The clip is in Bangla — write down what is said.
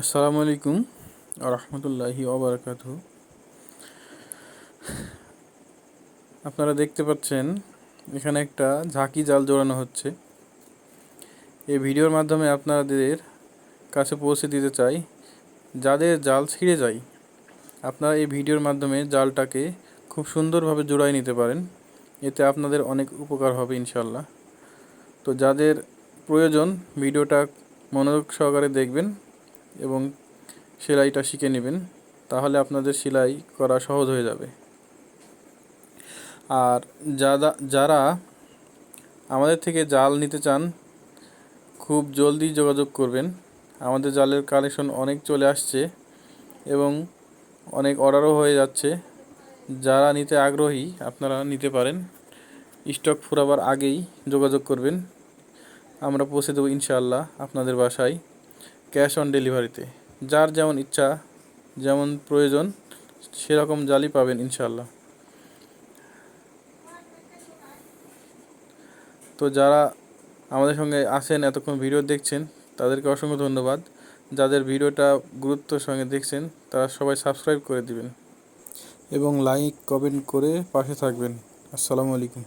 আসসালামু আলাইকুম রহমতুল্লাহি ওবরাকাতু আপনারা দেখতে পাচ্ছেন, এখানে একটা ঝাঁকি জাল জোড়ানো হচ্ছে। এই ভিডিওর মাধ্যমে আপনাদের কাছে পৌঁছে দিতে চাই, যাদের জাল ছিঁড়ে যায়, আপনারা এই ভিডিওর মাধ্যমে জালটাকে খুব সুন্দরভাবে জোড়াই নিতে পারেন। এতে আপনাদের অনেক উপকার হবে ইনশাল্লাহ তো যাদের প্রয়োজন, ভিডিওটা মনোযোগ সহকারে দেখবেন। এবং সেলাইটা শিখে নেবেন, তাহলে আপনাদের সেলাই করা সহজ হয়ে যাবে। আর যারা যারা আমাদের থেকে জাল নিতে চান, খুব জলদি যোগাযোগ করবেন। আমাদের জালের কালেকশন অনেক চলে আসছে এবং অনেক অর্ডারও হয়ে যাচ্ছে। যারা নিতে আগ্রহী, আপনারা নিতে পারেন। স্টক ফুরাবার আগেই যোগাযোগ করবেন। আমরা পৌঁছে দেবো ইনশাআল্লাহ আপনাদের বাসায়। ক্যাশ অন ডেলিভারিতে। যার যেমন ইচ্ছা, যেমন প্রয়োজন, সেরকম জালই পাবেন ইনশাল্লাহ তো যারা আমাদের সঙ্গে আছেন, এতক্ষণ ভিডিও দেখছেন, তাদেরকে অসংখ্য ধন্যবাদ। যাদের ভিডিওটা গুরুত্বর সঙ্গে দেখছেন, তারা সবাই সাবস্ক্রাইব করে দিবেন এবং লাইক, কমেন্ট করে পাশে থাকবেন। আসসালামু আলাইকুম।